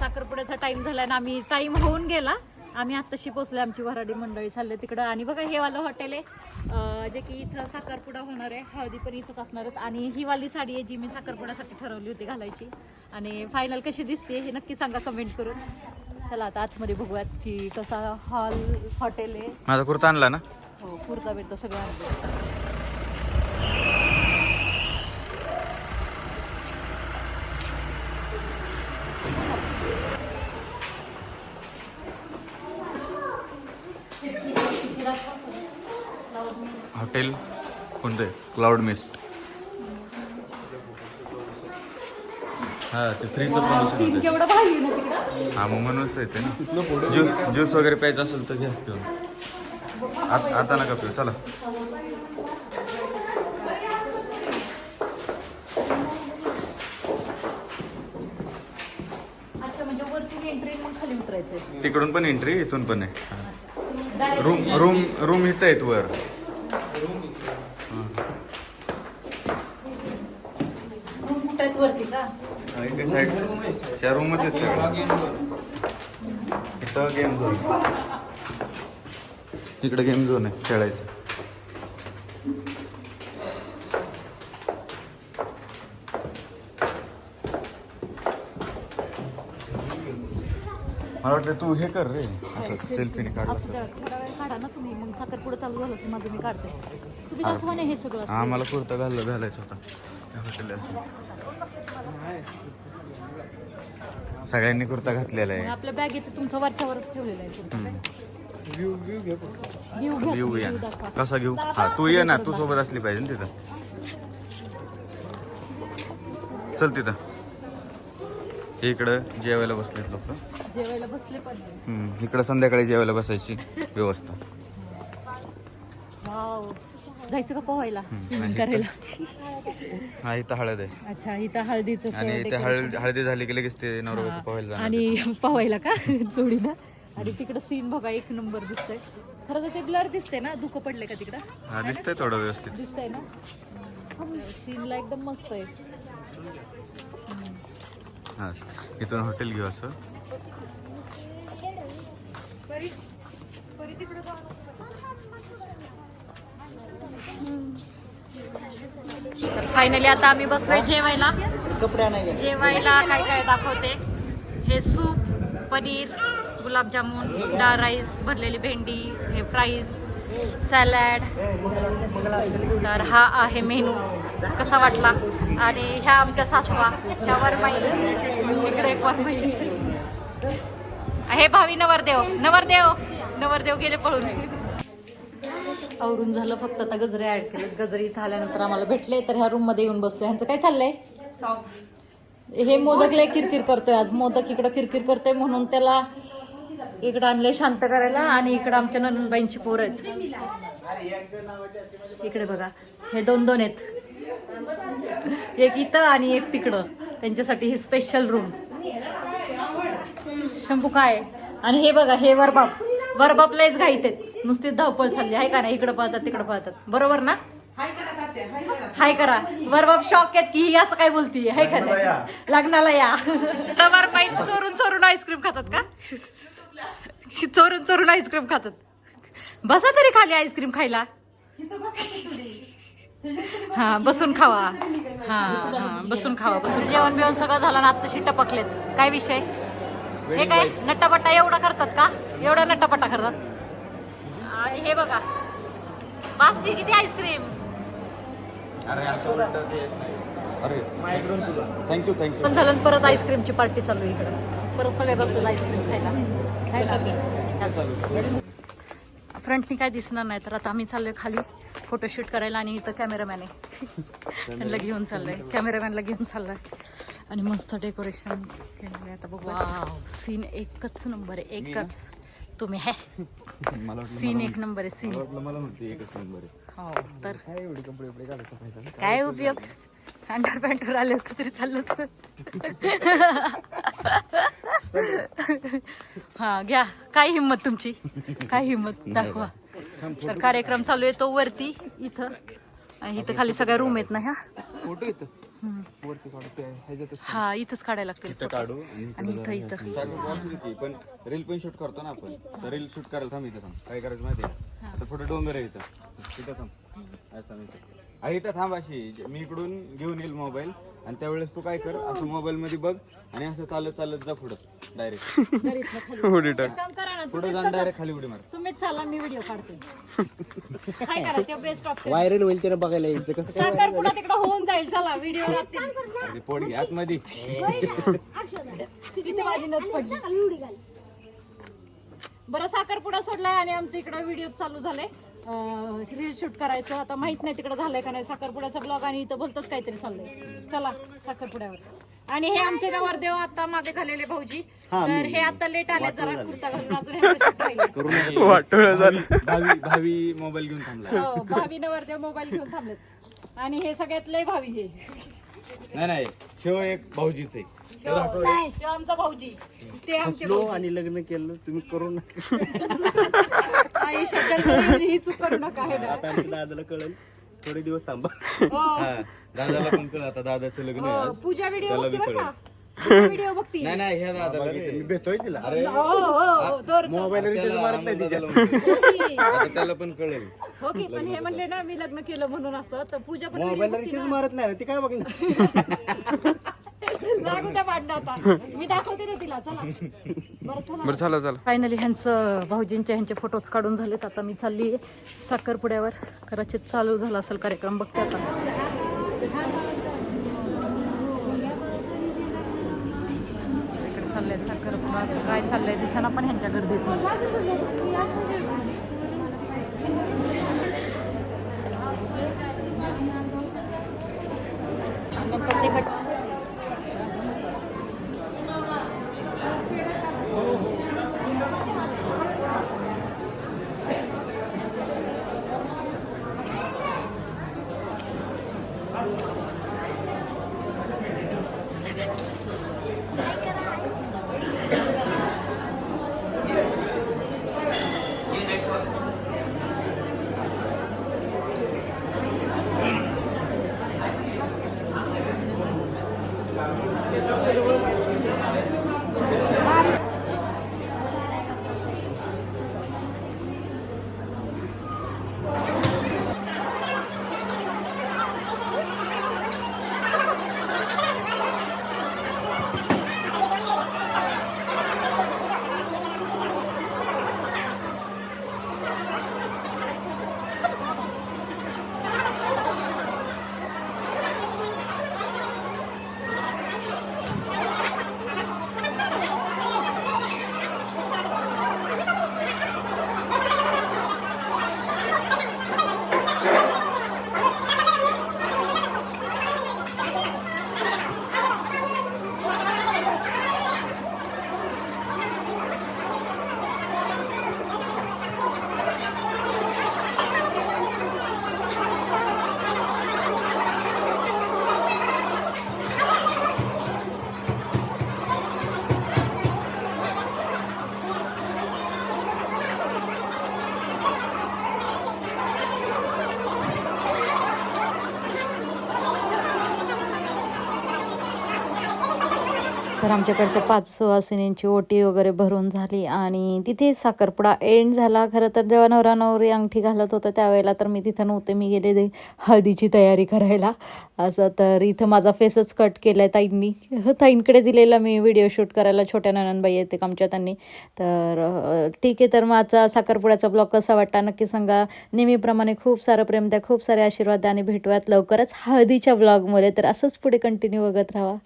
साखरपुड्याचा time झाला आणि आम्ही टाइम होऊन गेला. आम्ही आत्ताशी पोचले आमची वराडी मंडळी चालले तिकडं. आणि बघा हे वालं हॉटेल आहे. जे की इथं साखरपुडा होणार आहे. हळदी पण इथंच असणार आहेत. आणि ही वाली साडी आहे जी मी साखरपुड्यासाठी ठरवली होती घालायची. आणि फायनल कशी दिसते हे नक्की सांगा कमेंट करून. चला आता आतमध्ये बघूयात की कसा हॉल हॉटेल आहे. माझा कुर्ता आणला ना? हो कुर्ता बिर्ता सगळं हॉटेल कोणतं आहे? क्लाउड मिस्ट हा ते फ्रीचं प्रमोशन सीन होतं. केवढं भारी आहे ना तिकडं. हा मग म्हणूनच तर येते ना. ज्यूस ज्यूस वगैरे प्यायचं असेल तर घ्या पिऊन. आत- आता नका पिऊ चला. अच्छा म्हणजे वरतून एंट्री मग खाली उतरायचं तिकडून पण एंट्री इथून पण आहे. रूम रूम रूम इथं आहेत वर. एका साईड त्या रूमच आहेत सगळं. इथं गेम झोन इकडे गेम झोन आहे खेळायचं. मला वाटतं तू हे कर रे. असं सेल्फीने काढलं असं असं. द्या, थोडा वेळ काढा ना तुम्ही. मग साखरपुडं चालू झालं की माझं मी काढते. तुम्ही दाखवा ना हे सगळं असं. हा मला कुर्ता घाललं घालायचा होता. त्या हॉटेल असं. सगळ्यांनी कुर्ता घातलेला मग आहे आपल्या बॅगेत तुमचा वरच्यावरच ठेवलेला आहे तुमचा. व्ह्यू घ्या घेऊ तुम्ही, या. दाखवा. कसा घेऊ? हा तू ये ना. तू सोबत असली पाहिजे ना तिथं. चल तिथं. हे इकडं जेवायला बसलेत लोक. जेवायला बसले पण इकडं संध्याकाळी जेवायला बसायची व्यवस्था. वाव. जायचं का पोहायला? स्विमिंग करायला? हा इथं हळद आहे. अच्छा इथं हळदीचं आणि हळद हळदी झाली की लगेच ते नवरा बायको पोहायला जाणार आणि पोहायला का? जोडीनं. आणि तिकडं सीन बघा एक नंबर दिसतंय. खरं तर ते ब्लर दिसतंय ना? दुःख पडले का तिकडं? हा दिसतंय थोडं व्यवस्थित. दिसतंय ना? सीनला एकदम मस्त आहे. हा इथून हॉटेल घेऊ असं. तर फायनली आता आम्ही बसलोय जेवायला. जेवायला काय काय दाखवते? हे सूप पनीर गुलाबजामुन डाळ राईस भरलेली भेंडी हे फ्राईज सॅलॅड. तर हा आहे मेनू. कसा वाटला? आणि ह्या आमच्या सासवा ह्या वरमाई. इकडे एक वरमाई. हे भावी नवरदेव नवरदेव नवरदेव गेले पळून. आवरून झालं फक्त आता गजरे ऍड केले गजरे इथं आल्यानंतर आम्हाला भेटले तर ह्या रूममध्ये येऊन बसलो ह्यांचं काय चाललंय? हे मोदक लय किरकिर करतोय आज. मोदक इकडं किरकिर करतोय म्हणून त्याला इकडं आणलंय शांत करायला आणि इकडं आमच्या नंदबाईंची पोरं आहेत. इकडे बघा. हे दोन दोन आहेत. एक इथं आणि एक तिकडं. त्यांच्यासाठी ही स्पेशल रूम शंभू काय? आणि हे बघा हे वरबाप. वरबाप लयच घाईत आहेत. नुसती धावपळ चालली. आहे का नाही? इकडं पाहतात तिकडं पाहतात. बरोबर ना? हाय करा. वरबाप शॉक आहेत की ही असं काय बोलती हाय का लग्नाला या. पाहिजे चोरून चोरून आईस्क्रीम खातात का? चोरून चोरून आईस्क्रीम खातात. बसा तरी खाली आईस्क्रीम खायला. हा बसून खावा. हा हा बसून खावा बसून जेवण बिवण सगळं झालं ना आत्ताशी टपकलेत. काय विषय? हे काय? नट्टापट्टा एवढा करतात का? एवढा नट्टापट्टा करतात. आणि हे बघा. बासकी किती आईस्क्रीम? अरे असं अरे थँक्यू थँक्यू पण झालं परत आईस्क्रीमची पार्टी चालू आहे इकडं. परत सगळे बसले आईस्क्रीम खायला. फ्रंटनी काय दिसणार नाही तर आता आम्ही चाललोय खाली फोटोशूट करायला आणि इथं कॅमेरामॅन आहे. त्यांना घेऊन चाललंय. कॅमेरामॅनला घेऊन चाललंय. आणि मस्त डेकोरेशन केलेलं आहे आता बघू सीन एकच नंबर आहे एकच. तुम्ही आहे मला सीन एक नंबर आहे सीन वाटलं मला म्हणते एकच नंबर आहे. हो तर काय एवढे कपडे कपडे घालायचा फायदा नाही. काय उपयोग? अंडर पॅन्टवर आले असते तरी चाललं असतं. हा घ्या. काय हिंमत तुमची? काय हिंमत? दाखवा. तर कार्यक्रम चालू आहे तो वरती इथं. आणि इथं खाली सगळ्या रूम आहेत ना ह्या? फोटो हा इथंच काढायला लागतील. इथं काढू आणि इथं इथं पण रील पण शूट करतो ना आपण. तर रील शूट करायला थांब इथं थांब. काय करायचं माहिती आहे आता पुढे डोंगर आहे इथं. तिथं थांब. आहे इथं थांब अशी. मी इकडून घेऊन येईल मोबाईल आणि त्यावेळेस तू काय कर असं मोबाईल मध्ये बघ आणि असं चालत चालत जा पुढं डायरेक्ट काम करा ना पुढे जाऊन डायरेक्ट खाली उडी मार. तुम्हीच चाला मी व्हिडिओ काढते. काय करा ते बेस्ट ऑप्शन व्हायरल होईल त्याला बघायला यायचं कसं साखर पुढा तिकडे होऊन जाईल चला व्हिडिओ अरे पोट घे आतमध्ये. किती माझी पडली? बरं साखरपुडा सोडलाय आणि आमचं इकडं व्हिडिओ चालू झाले रील शूट करायचं. आता माहीत नाही तिकडे झालंय का नाही. साखरपुड्याचा ब्लॉग आणि इथं बोलतच काहीतरी चाललंय. चला साखरपुड्यावर. आणि हे आमचे नवरदेव आता मागे झालेले भाऊजी. तर हे आता लेट आले जरा कुर्ता घालून अजून ह्यांचं shoot राहिलंय. भावी भावी- भावी मोबाईल घेऊन थांबला. हो, भावी नवरदेव मोबाईल घेऊन थांबलेत. आणि हे सगळ्यात लय भावी हे. नाही नाही. शिव एक भाऊजीच आहे. ते आमचा भाऊजी. ते आमचे लो आणि लग्न केलं. तुम्ही करू नका. ही चूक करू नका हे ना. आता आमच्या दादाला कळेल. थोडे दिवस थांबा. हो. दादाला पण कळ आता दादाचं लग्न आहे हो, आज. पूजा व्हिडिओ त्याला बघती बी बरं का? व्हिडिओ बघती. नाही नाही ह्या दादाला रे. मी भेटतोय तिला? अरे हो हो हो मोबाईल रिचार्ज त्याला मारत नाही दादाला तिच्या म्हणतो. आता त्याला पण कळेल. हो की पण हे म्हणले ना मी लग्न केलं म्हणून असं तर पूजा पण मोबाईल रिचार्ज मारत नाही ना ती काय बघणार? मी दाखवते ना तिला चला. बरं चला. चला फायनली ह्यांचं भाऊजींचे ह्यांचे फोटोज काढून झालेत. आता मी चालली साखरपुड्यावर. कदाचित चालू झाला असेल कार्यक्रम बघते आता. इकडे चाललंय साखरपुड्याचं काय चाललंय दिसाना पण ह्यांच्या गर्दीत. तर आमच्याकडच्या पाच सुवासिनींची ओटी वगैरे भरून झाली आणि तिथे साखरपुडा एंड झाला. खरं तर जेव्हा नवरा नवरी अंगठी घालत होता त्यावेळेला तर मी तिथं नव्हते. मी गेले हळदीची तयारी करायला. असं तर इथं माझा फेसच कट केला आहे ताईंनी हो, ताईंकडे दिलेला मी व्हिडिओ शूट करायला. छोट्या नननबाई येते आमच्या त्यांनी. तर ठीक आहे. तर माझा साखरपुड्याचा ब्लॉग कसा वाटला नक्की सांगा. नेहमीप्रमाणे खूप सारं प्रेम द्या खूप सारे आशीर्वाद द्या आणि भेटूयात लवकरच हळदीच्या ब्लॉगमध्ये तर असंच पुढे कंटिन्यू बघत राहा.